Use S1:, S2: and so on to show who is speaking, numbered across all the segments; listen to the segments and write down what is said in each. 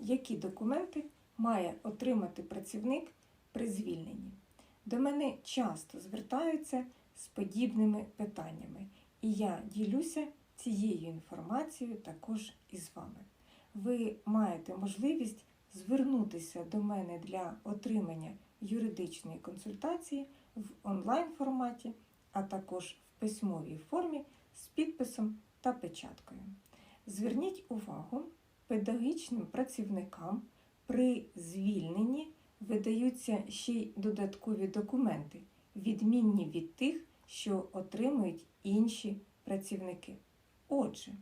S1: які документи має отримати працівник при звільненні. До мене часто звертаються з подібними питаннями, і я ділюся цією інформацією також із вами. Ви маєте можливість звернутися до мене для отримання юридичної консультації в онлайн форматі, а також в письмовій формі з підписом та печаткою. Зверніть увагу, педагогічним працівникам при звільненні видаються ще й додаткові документи, відмінні від тих, що отримують інші працівники. Отже,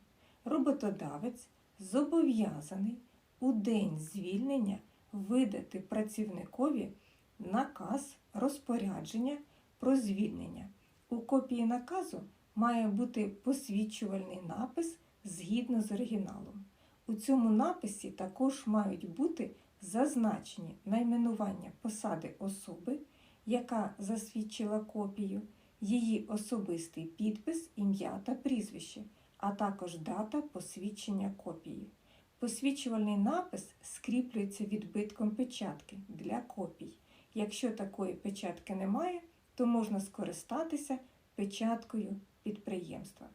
S1: роботодавець зобов'язаний у день звільнення видати працівникові наказ розпорядження про звільнення. У копії наказу має бути посвідчувальний напис згідно з оригіналом. У цьому написі також мають бути зазначені найменування посади особи, яка засвідчила копію, її особистий підпис, ім'я та прізвище, а також дата посвідчення копії. Посвідчувальний напис скріплюється відбитком печатки для копій. Якщо такої печатки немає, то можна скористатися печаткою підприємства.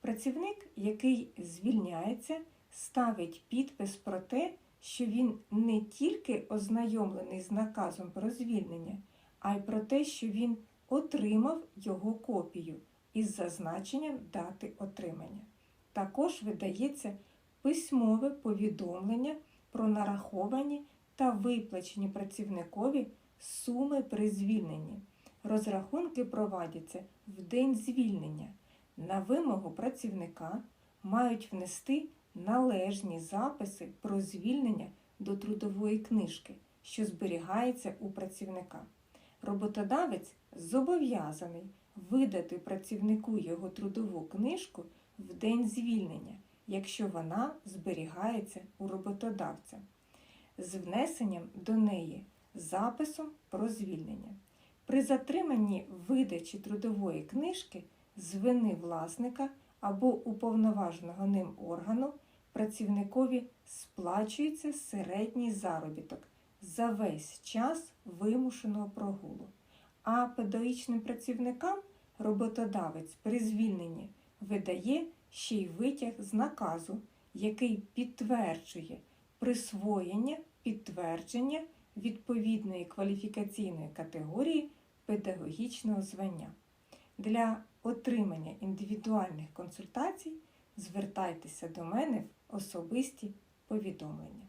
S1: Працівник, який звільняється, ставить підпис про те, що він не тільки ознайомлений з наказом про звільнення, а й про те, що він отримав його копію із зазначенням дати отримання. Також видається письмове повідомлення про нараховані та виплачені працівникові суми при звільненні. Розрахунки проводяться в день звільнення. На вимогу працівника мають внести належні записи про звільнення до трудової книжки, що зберігається у працівника. Роботодавець зобов'язаний видати працівнику його трудову книжку в день звільнення, якщо вона зберігається у роботодавця, з внесенням до неї записом про звільнення. При затриманні видачі трудової книжки з вини власника або уповноваженого ним органу працівникові сплачується середній заробіток за весь час вимушеного прогулу. А педагогічним працівникам роботодавець при звільненні видає ще й витяг з наказу, який підтверджує присвоєння підтвердження відповідної кваліфікаційної категорії педагогічного звання. Для отримання індивідуальних консультацій звертайтеся до мене в особисті повідомлення.